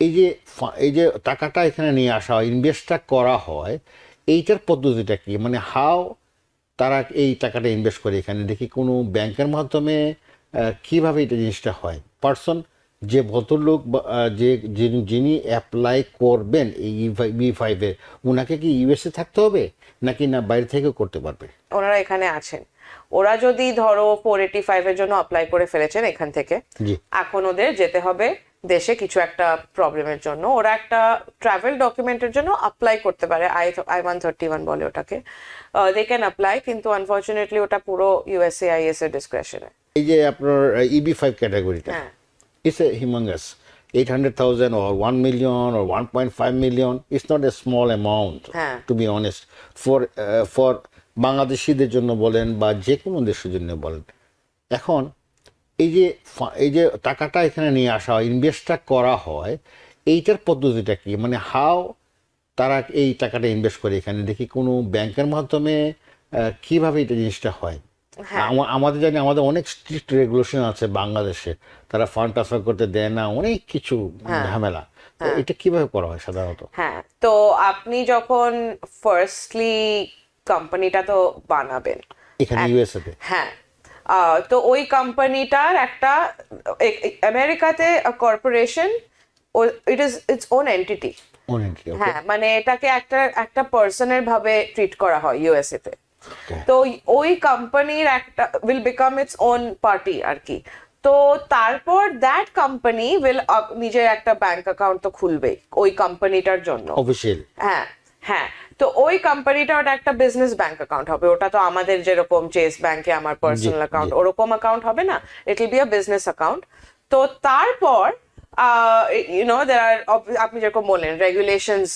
এই যে এই যে টাকাটা এখানে নিয়ে আসা হয় ইনভেস্টটা করা হয় এইটার পদ্ধতিটা কি? মানে হাও তারা এই টাকাটা ইনভেস্ট করে এখানে? দেখি কোনো ব্যাংকের মাধ্যমে কীভাবে এটা জিনিসটা হয়? পার্সন যে ভদ্রলোক বা, যে যিনি- যিনি অ্যাপ্লাই করবেন এই বি ফাইভে ওনাকে কি ইউএসএ থাকতে হবে? নাকি না বাইরে থেকেও করতে পারবে? ওনারা এখানে আছেন। ওরা যদি ধরো ফোর এইটি ফাইভের জন্য অ্যাপ্লাই করে ফেলেছেন এখান থেকে জি। এখন ওদের যেতে হবে দেশে কিছু একটা প্রবলেমের জন্য। ওরা একটা ট্রাভেল ডকুমেন্টের জন্য অ্যাপ্লাই করতে পারে I I one thirty one বলে ওটাকে। দে ক্যান অ্যাপ্লাই কিন্তু আনফর্চুনেটলি ওটা পুরো ইউএসএ আইএস এর ডিসক্রেশনে এই যে আপনার ইবি ফাইভ ক্যাটাগরিটা it's a humongous 800,000 or 1 million or 1.5 million it's not a small amount হ্যাঁ। to be honest for uh, for বাংলাদেশিদের জন্য বলেন বা যে কোনো দেশের জন্য বলেন এখন এই যে এই যে টাকাটা এখানে নিয়ে আসা হয় ইনভেস্টটা করা হয় এইটার পদ্ধতিটা কি? মানে হাও তারা এই টাকাটা ইনভেস্ট করে এখানে? দেখি কোনো ব্যাংকের মাধ্যমে কীভাবে এটা জিনিসটা হয়? আমাদের জানি আমাদের অনেক স্ট্রিক্ট রেগুলেশন আছে বাংলাদেশে। তারা ফান্ড ট্রান্সফার করতে দেয় না অনেক কিছু ঝামেলা। এটা কীভাবে করা হয় সাধারণত? হ্যাঁ তো আপনি যখন ফার্স্টলি কোম্পানিটা তো বানাবেন। এখানে ইউএসএ তে হ্যাঁ তো ওই কোম্পানিটার একটা আমেরিকাতে corporation it is its own entity হ্যাঁ মানে এটাকে একটা একটা পার্সনের ভাবে ট্রিট করা হয় ইউএসএ তে তো ওই কোম্পানির একটা will become its own party আর কি। তো তারপর দ্যাট কোম্পানি উইল নিজের একটা ব্যাংক অ্যাকাউন্ট তো খুলবে ওই কোম্পানিটার জন্য। হ্যাঁ হ্যাঁ। তো ওই কোম্পানিটা ওটা একটা বিজনেস ব্যাংক অ্যাকাউন্ট হবে। ওটা তো আমাদের যেরকম চেস ব্যাংকে আমার পার্সোনাল অ্যাকাউন্ট ওরকম অ্যাকাউন্ট হবে না। It will be a business account তো তারপর ইউনো দের আর আপনি যেরকম বললেন রেগুলেশনস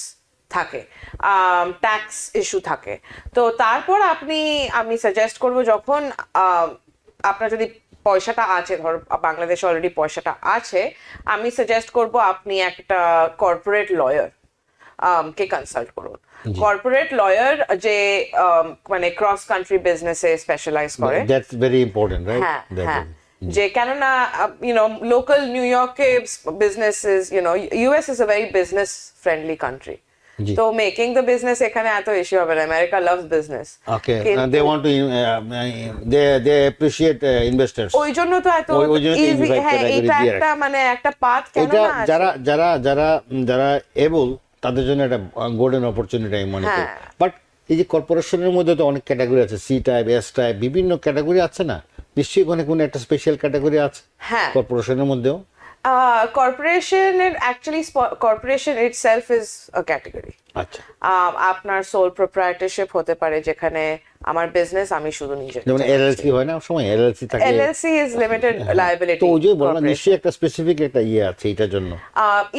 থাকে ট্যাক্স ইস্যু থাকে। তো তারপর আপনি আমি সাজেস্ট করব যখন আপনার যদি পয়সাটা আছে ধর বাংলাদেশে অলরেডি পয়সাটা আছে আমি সাজেস্ট করব আপনি একটা কর্পোরেট লয়ার কে কনসাল্ট করুন কর্পোরেট লয়ার যে um, মানে ক্রস কান্ট্রি বিজনেসে স্পেশালাইজ করে দ্যাটস ভেরি ইম্পর্টেন্ট হ্যাঁ রাইট হ্যাঁ যে কেননা ইউনো লোকাল নিউ ইয়র্কে businesses you know US is a very business friendly country জি। তো মেকিং দ্য বিজনেস এখানে এত ইস্যু হবে না America loves business okay they want to they they appreciate investors ওই জন্য তো এত ওই- ওই জন্য তো easy- invite হ্যাঁ category এটা দিয়ে একটা মানে একটা পাথ কেন এটা না আছে? যারা যারা যারা উম, যারা এবল তাদের জন্য একটা গোল্ডেন অপরচুনিটি আমি মনে করি। হ্যাঁ। বাট এই যে কর্পোরেশনের মধ্যে তো অনেক ক্যাটাগরি আছে সি টাইপ এস টাইপ বিভিন্ন ক্যাটাগরি আছে না? নিশ্চয়ই ওখানে কোনো একটা স্পেশাল ক্যাটাগরি আছে হ্যাঁ। কর্পোরেশনের মধ্যেও? Corporation actually corporation itself is a category আচ্ছা। আপনার সোল প্রোপ্রাইটারশিপ হতে পারে যেখানে আমার বিজনেস আমি শুধু নিজে যেমন এলএলসি হয় না সময় এলএলসি থাকে। এলএলসি ইজ লিমিটেড লায়াবিলিটি তো ওই যে বললাম নিশ্চয়ই একটা স্পেসিফিক একটা ইয়ে আছে এটার জন্য।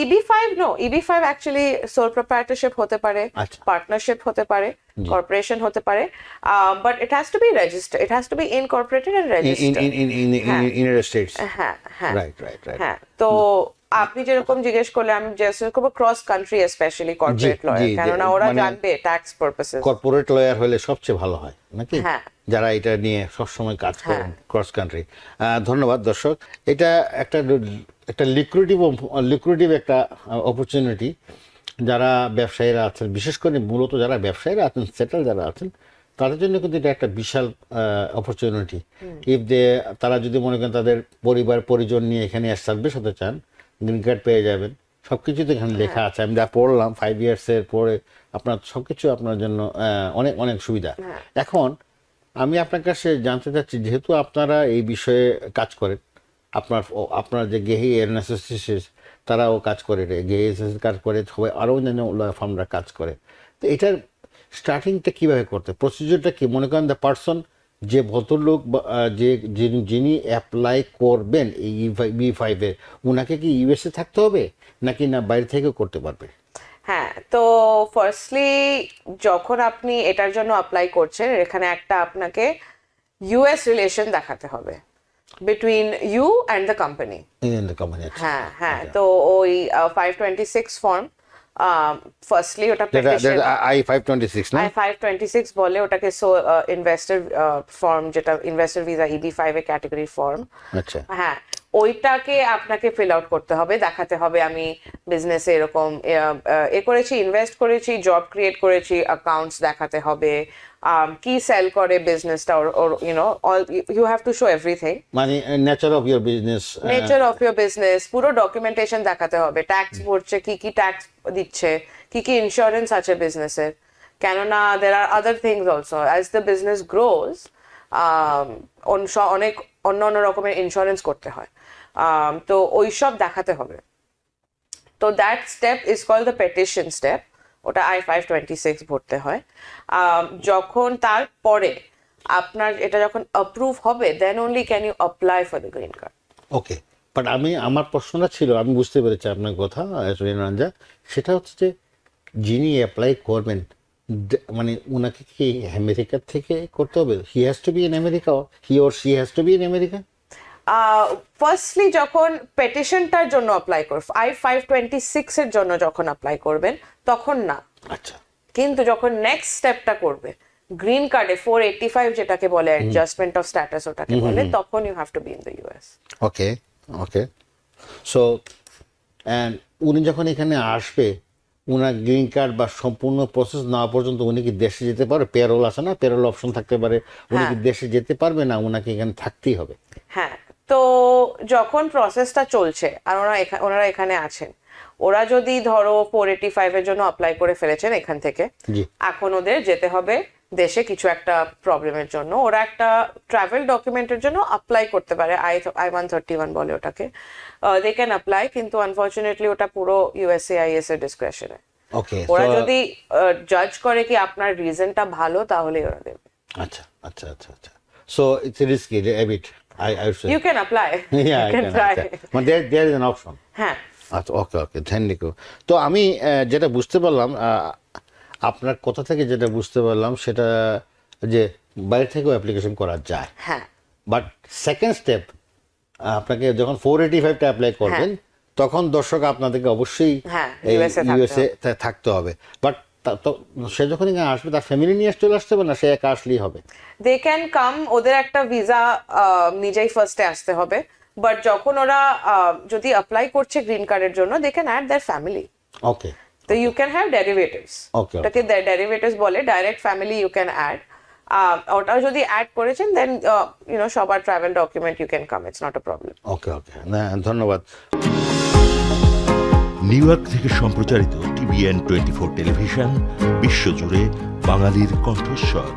EB five no EB five actually sole proprietorship হতে পারে আচ্ছা। পার্টনারশিপ হতে পারে কর্পোরেশন হতে পারে but it has to be register it has to be incorporated and in in registered in in in United States হ্যাঁ। হ্যাঁ রাইট রাইট রাইট হ্যাঁ তো আপনি যেরকম জিজ্ঞেস করলে আমি জিজ্ঞেস করব cross country specially corporate lawyer কেননা ওরা মানে- জানবে ট্যাক্স পারপাসেস কর্পোরেট লয়ার হলে সবচেয়ে ভালো হয় নাকি? হ্যাঁ। যারা এটা নিয়ে সবসময় কাজ করেন ক্রস কান্ট্রি ধন্যবাদ দর্শক। এটা একটা একটা লিকুইডিভ লিকুইডিভ একটা অপরচুনিটি যারা ব্যবসায়ীরা আছেন বিশেষ করে মূলত যারা ব্যবসায়ীরা আছেন সেটেল যারা আছেন তাদের জন্য কিন্তু এটা একটা বিশাল অপরচুনিটি ইফ দে তারা যদি মনে করেন তাদের পরিবার পরিজন নিয়ে এখানে এস্টাবলিশ হতে চান গ্রিন কার্ড পেয়ে যাবেন। সব কিছু তো এখানে লেখা আছে। আমি যা পড়লাম ফাইভ ইয়ার্সের পরে আপনার সব কিছু আপনার জন্য অনেক অনেক সুবিধা। এখন আমি আপনার কাছে জানতে চাচ্ছি যেহেতু আপনারা এই বিষয়ে কাজ করেন আপনার আপনার যে গেহি অ্যানালিসিস তারাও কাজ করে রে গেহি কাজ করে সবাই আরও অন্যান্য ফার্মরা কাজ করে। তো এটার স্টার্টিংটা কীভাবে করতে প্রসিডিউরটা কি? মনে করেন দ্য পার্সন যে ভদ্রলোক যে যিনি- অ্যাপ্লাই করবেন এই বি ফাইভে ওনাকে কি ইউএসএ থাকতে হবে? নাকি না বাইরে থেকেও করতে পারবে? হ্যাঁ তো ফার্স্টলি যখন আপনি এটার জন্য অ্যাপ্লাই করছেন এখানে একটা আপনাকে ইউএস রিলেশন দেখাতে হবে between you and the company হ্যাঁ হ্যাঁ তো ওই five twenty six form firstly ওটা যেটা petition- যেটা আই ফাইভ টোয়েন্টি সিক্স না আই ফাইভ টোয়েন্টি সিক্স বলে ওটাকে সো ইনভেস্টর ফর্ম যেটা ইনভেস্টর ভিসা ইবি ফাইভ এর ক্যাটাগরি ফর্ম আচ্ছা হ্যাঁ ওইটাকে আপনাকে ফিল আউট করতে হবে দেখাতে হবে আমি বিজনেসে এরকম এ করেছি ইনভেস্ট করেছি জব ক্রিয়েট করেছি অ্যাকাউন্টস দেখাতে হবে কি সেল করে বিজনেসটা ওর you know all you have to show everything মানে nature of your business nature of your business পুরো ডকুমেন্টেশন দেখাতে হবে ট্যাক্স ভরছে কি কি ট্যাক্স দিচ্ছে কি কি ইন্স্যুরেন্স আছে বিজনেসের কেননা there are other things also as the business grows অনেক অন্য অন্য রকমের ইন্স্যুরেন্স করতে হয়। তো ওইসব দেখাতে হবে। তো that step is call the petition step ওটা আই ফাইভ টোয়েন্টি সিক্স ভরতে হয়। যখন তারপরে আপনার এটা যখন অ্যাপ্রুভ হবে then only can you apply for the green card okay but আমি, আমার প্রশ্নটা ছিল, আমি বুঝতে পেরেছি আপনার কথা রঞ্জা সেটা হচ্ছে যে যিনি অ্যাপ্লাই করবেন মানে ওনাকে কি আমেরিকা থেকে করতে হবে? He has to be in America he or she has to be in America firstly যখন পেটিশনটার জন্য অ্যাপ্লাই করবে আই ফাইভ টোয়েন্টি সিক্স এর জন্য যখন অ্যাপ্লাই করবেন তখন না। আচ্ছা। কিন্তু যখন নেক্সট স্টেপটা করবে গ্রিন কার্ডে ফোর এইটি ফাইভ যেটাকে বলে অ্যাডজাস্টমেন্ট অফ স্ট্যাটাস ওটাকে বলে তখন you have to be in the US okay okay so and উনি যখন এখানে আসবে ওনার গ্রিন কার্ড বা সম্পূর্ণ প্রসেস না পর্যন্ত উনি কি দেশে যেতে পারে? পেরোল আছে না? পেরোল অপশন থাকতে পারে। উনি কি দেশে যেতে পারবে না? ওনাকে এখানে থাকতেই হবে। হ্যাঁ তো যখন প্রসেসটা চলছে আর ওনারা ওনারা এখানে আছেন ওরা যদি ধরো ফোর এইটি ফাইভ এর জন্য অ্যাপ্লাই করে ফেলেছেন এখান থেকে এখন ওদের যেতে হবে দেশে কিছু একটা প্রবলেমের জন্য। ওরা একটা ট্রাভেল ডকুমেন্টের জন্য অ্যাপ্লাই করতে পারে I I one thirty one বলে ওটাকে। দে ক্যান অ্যাপ্লাই কিন্তু আনফর্চুনেটলি ওটা পুরো ইউএসএ আইএস এর ডিসক্রিপশনে ওকে ওরা যদি জাজ করে কি আপনার রিজনটা ভালো তাহলে ওরা দেবে। আচ্ছা আচ্ছা আচ্ছা আচ্ছা। So it's risky i would you can apply I can try মানে there is an option হ্যাঁ। আচ্ছা ওকে ওকে থ্যাংক ইউ তো আমি যেটা বুঝতে পারলাম আপনার কথা থেকে যেটা বুঝতে পারলাম সেটা যে বাইরে থেকেও অ্যাপ্লিকেশন করা যায়। হ্যাঁ। বাট সেকেন্ড স্টেপ আপনাকে যখন ফোর এইটি ফাইভটা অ্যাপ্লাই করবেন তখন দর্শক আপনাদেরকে অবশ্যই হ্যাঁ, ইউএসএ থাকতে হবে। বাট সে যখন এখানে আসবে তার ফ্যামিলি নিয়ে চলে আসতে হবে না? সে একা আসলেই হবে? দে ক্যান কাম ওদের একটা ভিসা নিজেই ফার্স্টে আসতে হবে। বাট যখন ওরা যদি অ্যাপ্লাই করছে গ্রিন কার্ডের জন্য they can add their family okay তো ইউ ক্যান হ্যাভ ডেরিভেটিভস. ওটাকে ডেরিভেটিভস বলে direct family you can add ওটা যদি অ্যাড করেছেন দেন ইউনো সবার travel document you can come it's not a problem okay okay ধন্যবাদ। নিউ ইয়র্ক থেকে সম্প্রচারিত টিভিএন টোয়েন্টি ফোর টেলিভিশন বিশ্বজুড়ে বাঙালির কণ্ঠস্বর।